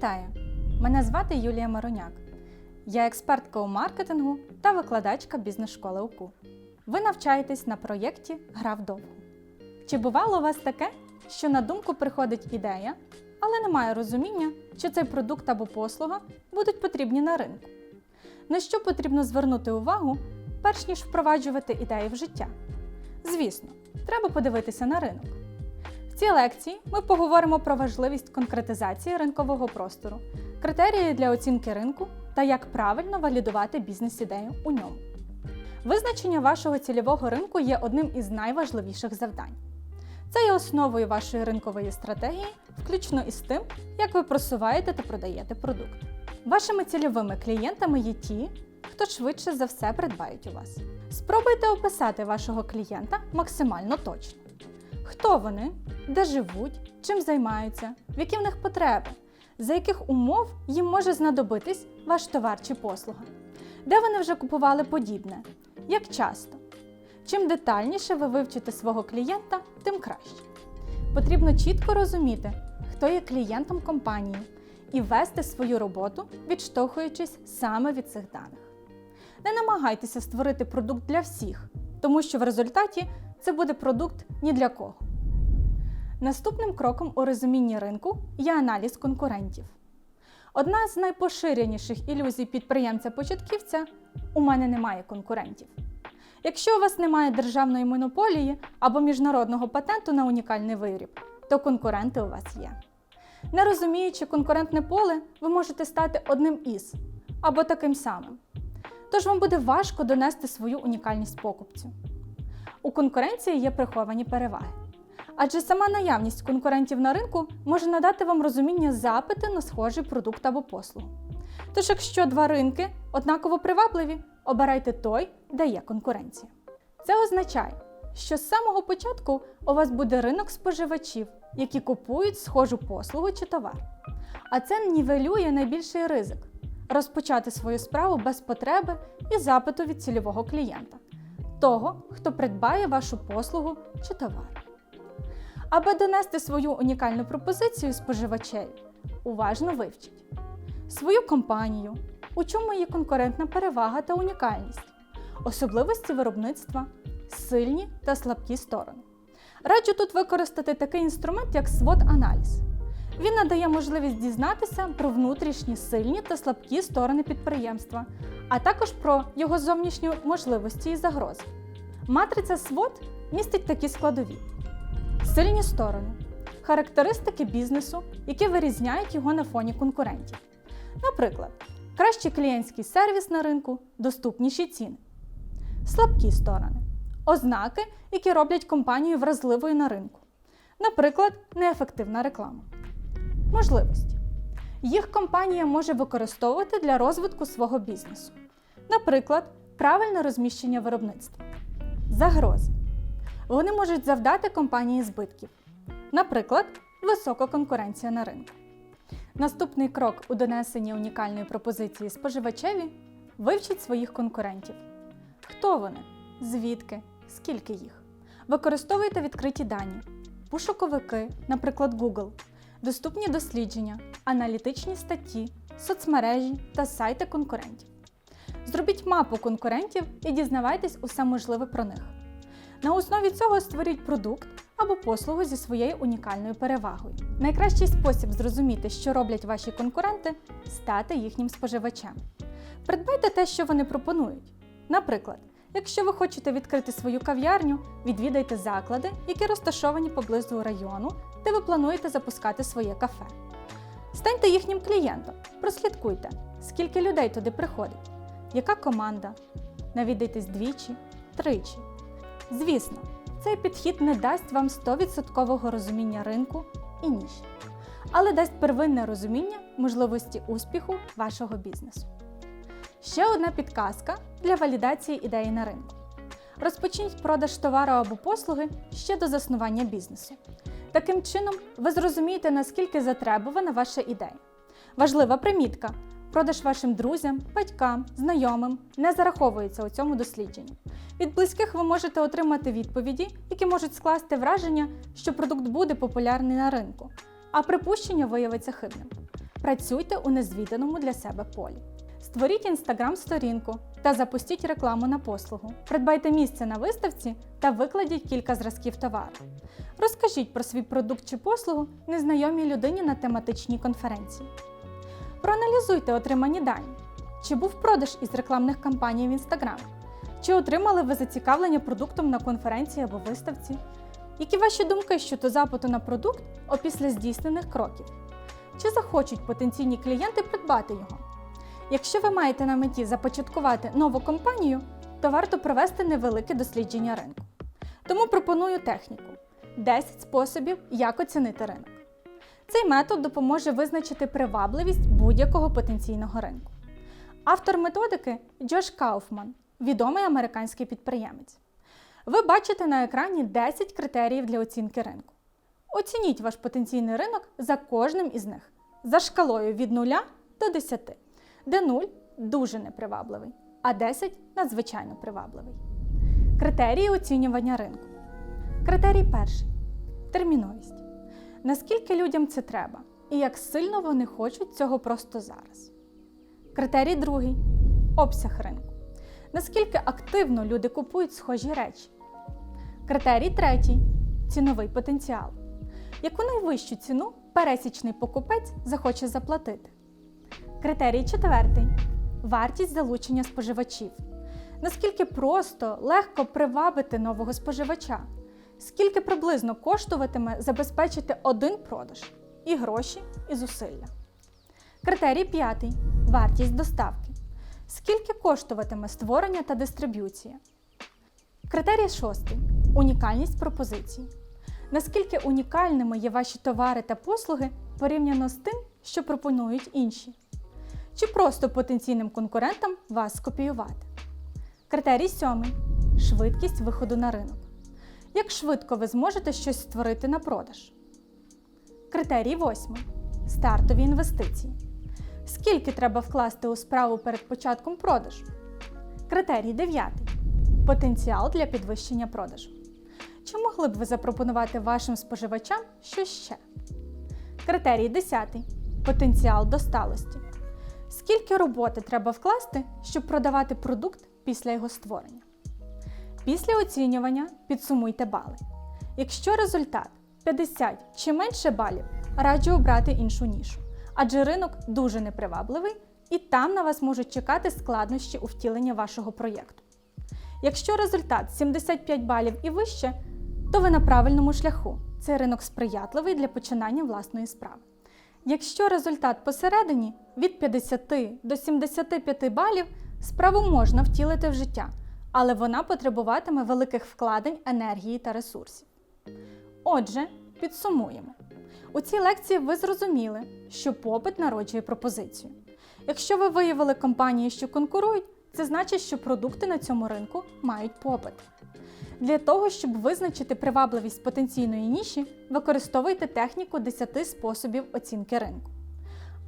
Вітаю! Мене звати Юлія Мароняк. Я експертка у маркетингу та викладачка бізнес-школи УКУ. Ви навчаєтесь на проєкті Гра вдовгу. Чи бувало у вас таке, що на думку приходить ідея, але немає розуміння, чи цей продукт або послуга будуть потрібні на ринку? На що потрібно звернути увагу, перш ніж впроваджувати ідеї в життя? Звісно, треба подивитися на ринок. В цій лекції ми поговоримо про важливість конкретизації ринкового простору, критерії для оцінки ринку та як правильно валідувати бізнес-ідею у ньому. Визначення вашого цільового ринку є одним із найважливіших завдань. Це є основою вашої ринкової стратегії, включно із тим, як ви просуваєте та продаєте продукт. Вашими цільовими клієнтами є ті, хто швидше за все придбають у вас. Спробуйте описати вашого клієнта максимально точно. Хто вони, де живуть, чим займаються, в які в них потреби, за яких умов їм може знадобитись ваш товар чи послуга, де вони вже купували подібне, як часто. Чим детальніше ви вивчите свого клієнта, тим краще. Потрібно чітко розуміти, хто є клієнтом компанії, і вести свою роботу, відштовхуючись саме від цих даних. Не намагайтеся створити продукт для всіх, тому що в результаті це буде продукт ні для кого. Наступним кроком у розумінні ринку є аналіз конкурентів. Одна з найпоширеніших ілюзій підприємця-початківця у мене немає конкурентів. Якщо у вас немає державної монополії або міжнародного патенту на унікальний виріб, то конкуренти у вас є. Не розуміючи конкурентне поле, ви можете стати одним із або таким самим. Тож вам буде важко донести свою унікальність покупцю. У конкуренції є приховані переваги. Адже сама наявність конкурентів на ринку може надати вам розуміння запити на схожий продукт або послугу. Тож, якщо два ринки однаково привабливі, обирайте той, де є конкуренція. Це означає, що з самого початку у вас буде ринок споживачів, які купують схожу послугу чи товар. А це нівелює найбільший ризик розпочати свою справу без потреби і запиту від цільового клієнта, того, хто придбає вашу послугу чи товар. Аби донести свою унікальну пропозицію споживачеві, уважно вивчіть свою компанію, у чому є конкурентна перевага та унікальність, особливості виробництва, сильні та слабкі сторони. Раджу тут використати такий інструмент, як SWOT-аналіз. Він надає можливість дізнатися про внутрішні сильні та слабкі сторони підприємства, а також про його зовнішні можливості і загрози. Матриця SWOT містить такі складові: сильні сторони, характеристики бізнесу, які вирізняють його на фоні конкурентів. Наприклад, кращий клієнтський сервіс на ринку, доступніші ціни. Слабкі сторони ознаки, які роблять компанію вразливою на ринку. Наприклад, неефективна реклама. Можливості. Їх компанія може використовувати для розвитку свого бізнесу. Наприклад, правильне розміщення виробництва. Загрози. Вони можуть завдати компанії збитків. Наприклад, висока конкуренція на ринку. Наступний крок у донесенні унікальної пропозиції споживачеві вивчіть своїх конкурентів. Хто вони? Звідки? Скільки їх? Використовуйте відкриті дані, пошуковики, наприклад, Google, доступні дослідження, аналітичні статті, соцмережі та сайти конкурентів. Зробіть мапу конкурентів і дізнавайтесь усе можливе про них. На основі цього створіть продукт або послугу зі своєю унікальною перевагою. Найкращий спосіб зрозуміти, що роблять ваші конкуренти стати їхнім споживачем. Придбайте те, що вони пропонують. Наприклад, якщо ви хочете відкрити свою кав'ярню, відвідайте заклади, які розташовані поблизу району, де ви плануєте запускати своє кафе. Станьте їхнім клієнтом, прослідкуйте, скільки людей туди приходить, яка команда. Навідайтесь двічі, тричі. Звісно, цей підхід не дасть вам 100% розуміння ринку і ніші, але дасть первинне розуміння можливості успіху вашого бізнесу. Ще одна підказка для валідації ідеї на ринку. Розпочніть продаж товару або послуги ще до заснування бізнесу. Таким чином, ви зрозумієте, наскільки затребувана ваша ідея. Важлива примітка: продаж вашим друзям, батькам, знайомим не зараховується у цьому дослідженні. Від близьких ви можете отримати відповіді, які можуть скласти враження, що продукт буде популярний на ринку, а припущення виявиться хибним. Працюйте у незвіданому для себе полі. Створіть інстаграм-сторінку та запустіть рекламу на послугу. Придбайте місце на виставці та викладіть кілька зразків товару. Розкажіть про свій продукт чи послугу незнайомій людині на тематичній конференції. Проаналізуйте отримані дані. Чи був продаж із рекламних кампаній в Instagram? Чи отримали ви зацікавлення продуктом на конференції або виставці? Які ваші думки щодо запиту на продукт опісля здійснених кроків? Чи захочуть потенційні клієнти придбати його? Якщо ви маєте на меті започаткувати нову компанію, то варто провести невелике дослідження ринку. Тому пропоную техніку 10 способів, як оцінити ринок. Цей метод допоможе визначити привабливість будь-якого потенційного ринку. Автор методики Джош Кауфман, відомий американський підприємець. Ви бачите на екрані 10 критеріїв для оцінки ринку. Оцініть ваш потенційний ринок за кожним із них за шкалою від 0 до 10, де 0 дуже непривабливий, а 10 надзвичайно привабливий. Критерії оцінювання ринку. Критерій перший терміновість. Наскільки людям це треба і як сильно вони хочуть цього просто зараз. Критерій другий обсяг ринку. Наскільки активно люди купують схожі речі. Критерій третій ціновий потенціал. Яку найвищу ціну пересічний покупець захоче заплатити. Критерій четвертий вартість залучення споживачів. Наскільки просто, легко привабити нового споживача. Скільки приблизно коштуватиме забезпечити один продаж і гроші, і зусилля. Критерій п'ятий вартість доставки. Скільки коштуватиме створення та дистриб'юція. Критерій шостий унікальність пропозицій. Наскільки унікальними є ваші товари та послуги порівняно з тим, що пропонують інші? Чи просто потенційним конкурентам вас скопіювати? Критерій сьомий швидкість виходу на ринок. Як швидко ви зможете щось створити на продаж? Критерій восьмий стартові інвестиції. Скільки треба вкласти у справу перед початком продажу? Критерій дев'ятий потенціал для підвищення продажу. Чи могли б ви запропонувати вашим споживачам що ще? Критерій 10. Потенціал до сталості. Скільки роботи треба вкласти, щоб продавати продукт після його створення? Після оцінювання підсумуйте бали. Якщо результат 50 чи менше балів, раджу обрати іншу нішу, адже ринок дуже непривабливий і там на вас можуть чекати складнощі у втіленні вашого проєкту. Якщо результат 75 балів і вище, то ви на правильному шляху. Цей ринок сприятливий для починання власної справи. Якщо результат посередині від 50 до 75 балів, справу можна втілити в життя, але вона потребуватиме великих вкладень енергії та ресурсів. Отже, підсумуємо. У цій лекції ви зрозуміли, що попит народжує пропозицію. Якщо ви виявили компанії, що конкурують, це значить, що продукти на цьому ринку мають попит. Для того, щоб визначити привабливість потенційної ніші, використовуйте техніку 10 способів оцінки ринку.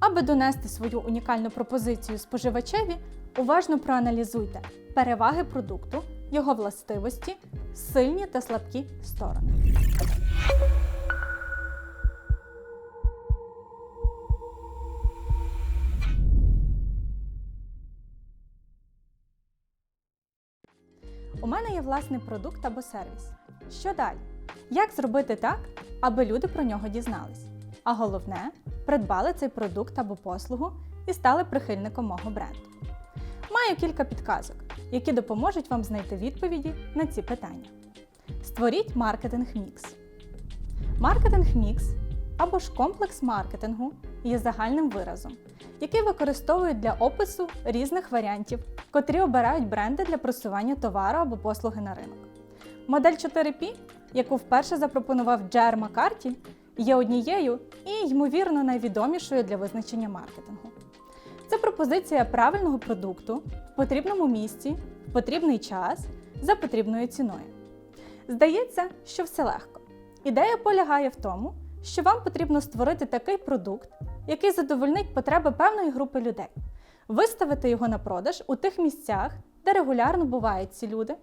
Аби донести свою унікальну пропозицію споживачеві, уважно проаналізуйте переваги продукту, його властивості, сильні та слабкі сторони. Мене є власний продукт або сервіс. Що далі? Як зробити так, аби люди про нього дізнались? А головне, придбали цей продукт або послугу і стали прихильником мого бренду. Маю кілька підказок, які допоможуть вам знайти відповіді на ці питання. Створіть маркетинг мікс. Маркетинг мікс або ж комплекс маркетингу є загальним виразом, який використовують для опису різних варіантів, котрі обирають бренди для просування товару або послуги на ринок. Модель 4P, яку вперше запропонував Джер Маккарті, є однією і, ймовірно, найвідомішою для визначення маркетингу. Це пропозиція правильного продукту в потрібному місці, в потрібний час за потрібною ціною. Здається, що все легко. Ідея полягає в тому, що вам потрібно створити такий продукт, який задовольнить потреби певної групи людей, виставити його на продаж у тих місцях, де регулярно бувають ці люди,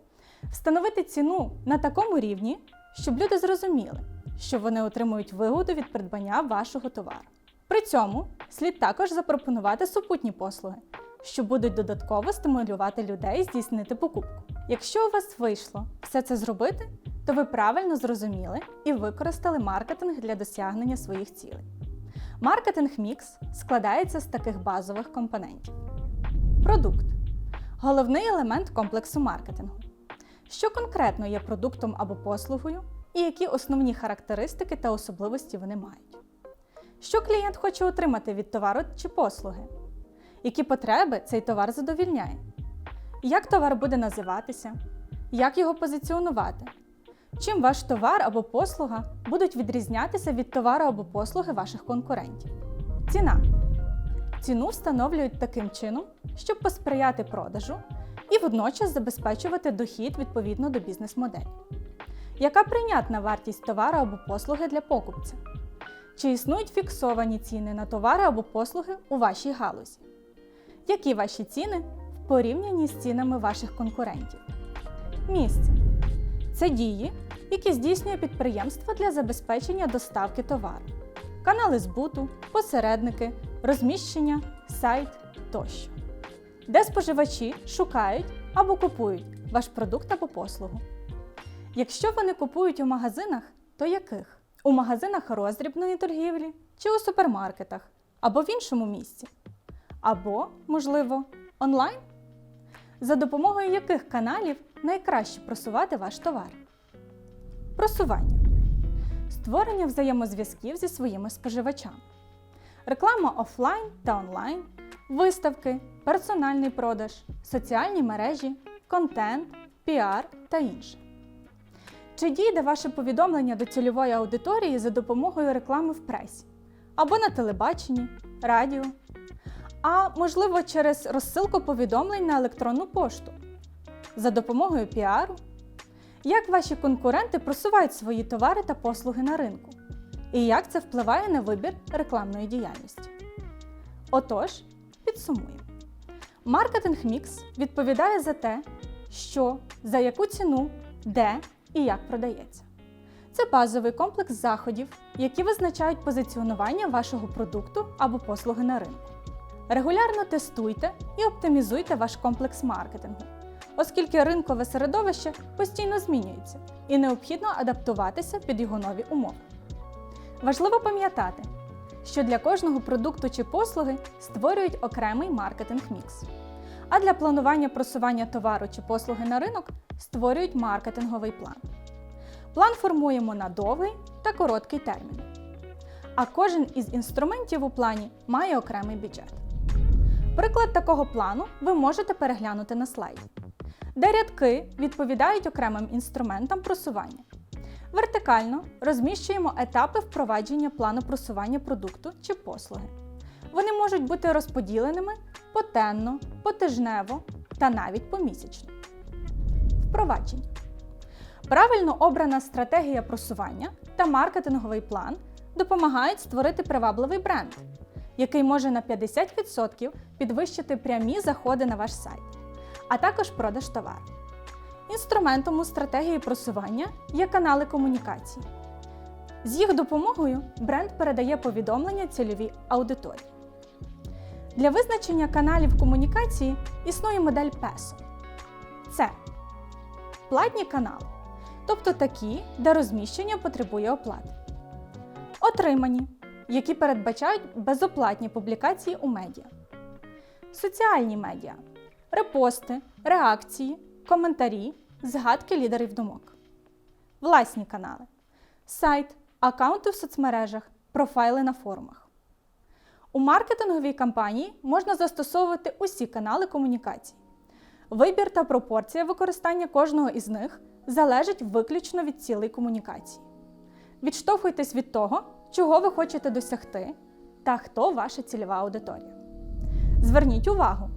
встановити ціну на такому рівні, щоб люди зрозуміли, що вони отримують вигоду від придбання вашого товару. При цьому слід також запропонувати супутні послуги, що будуть додатково стимулювати людей здійснити покупку. Якщо у вас вийшло все це зробити, то ви правильно зрозуміли і використали маркетинг для досягнення своїх цілей. Маркетинг мікс складається з таких базових компонентів: продукт головний елемент комплексу маркетингу. Що конкретно є продуктом або послугою, і які основні характеристики та особливості вони мають. Що клієнт хоче отримати від товару чи послуги? Які потреби цей товар задовільняє? Як товар буде називатися? Як його позиціонувати? Чим ваш товар або послуга будуть відрізнятися від товару або послуги ваших конкурентів? Ціна. Ціну встановлюють таким чином, щоб посприяти продажу і водночас забезпечувати дохід відповідно до бізнес-моделі. Яка прийнятна вартість товару або послуги для покупця? Чи існують фіксовані ціни на товари або послуги у вашій галузі? Які ваші ціни в порівнянні з цінами ваших конкурентів? Місце це дії, які здійснює підприємство для забезпечення доставки товару, канали збуту, посередники, розміщення, сайт тощо, де споживачі шукають або купують ваш продукт або послугу. Якщо вони купують у магазинах, то яких? У магазинах роздрібної торгівлі чи у супермаркетах, або в іншому місці, або, можливо, онлайн? За допомогою яких каналів найкраще просувати ваш товар? Просування. Створення взаємозв'язків зі своїми споживачами. Реклама офлайн та онлайн, виставки, персональний продаж, соціальні мережі, контент, піар та інше. Чи дійде ваше повідомлення до цільової аудиторії за допомогою реклами в пресі або на телебаченні, радіо, а можливо через розсилку повідомлень на електронну пошту за допомогою піару? Як ваші конкуренти просувають свої товари та послуги на ринку? І як це впливає на вибір рекламної діяльності? Отож, підсумуємо. Маркетинг мікс відповідає за те, що, за яку ціну, де і як продається. Це базовий комплекс заходів, які визначають позиціонування вашого продукту або послуги на ринку. Регулярно тестуйте і оптимізуйте ваш комплекс маркетингу, оскільки ринкове середовище постійно змінюється і необхідно адаптуватися під його нові умови. Важливо пам'ятати, що для кожного продукту чи послуги створюють окремий маркетинг мікс. А для планування просування товару чи послуги на ринок створюють маркетинговий план. План формуємо на довгий та короткий термін. А кожен із інструментів у плані має окремий бюджет. Приклад такого плану ви можете переглянути на слайді, де рядки відповідають окремим інструментам просування. Вертикально розміщуємо етапи впровадження плану просування продукту чи послуги. Вони можуть бути розподіленими потенно, потижнево та навіть помісячно. Впровадження. Правильно обрана стратегія просування та маркетинговий план допомагають створити привабливий бренд, який може на 50% підвищити прямі заходи на ваш сайт, а також продаж товару. Інструментом у стратегії просування є канали комунікації. З їх допомогою бренд передає повідомлення цільовій аудиторії. Для визначення каналів комунікації існує модель PESO. Це платні канали, тобто такі, де розміщення потребує оплати. Отримані, які передбачають безоплатні публікації у медіа. Соціальні медіа, репости, реакції, коментарі, згадки лідерів думок. Власні канали. Сайт, аккаунти в соцмережах, профайли на форумах. У маркетинговій кампанії можна застосовувати усі канали комунікації. Вибір та пропорція використання кожного із них залежить виключно від цілей комунікації. Відштовхуйтесь від того, чого ви хочете досягти та хто ваша цільова аудиторія. Зверніть увагу!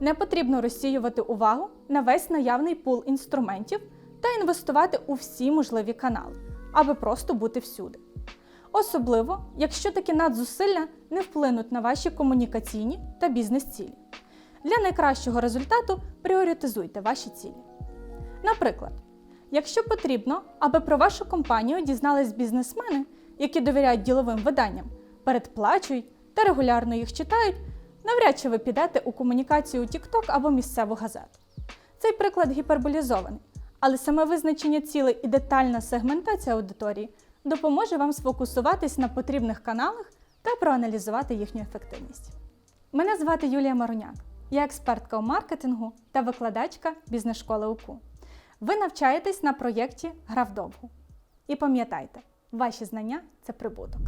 Не потрібно розсіювати увагу на весь наявний пул інструментів та інвестувати у всі можливі канали, аби просто бути всюди. Особливо, якщо такі надзусилля не вплинуть на ваші комунікаційні та бізнес-цілі. Для найкращого результату пріоритизуйте ваші цілі. Наприклад, якщо потрібно, аби про вашу компанію дізнались бізнесмени, які довіряють діловим виданням, передплачують та регулярно їх читають, навряд чи ви підете у комунікацію у TikTok або місцеву газету. Цей приклад гіперболізований, але саме визначення цілей і детальна сегментація аудиторії допоможе вам сфокусуватись на потрібних каналах та проаналізувати їхню ефективність. Мене звати Юлія Маруняк. Я експертка у маркетингу та викладачка бізнес-школи УКУ. Ви навчаєтесь на проєкті Гра вдовгу. І пам'ятайте, Ваші знання це прибуток.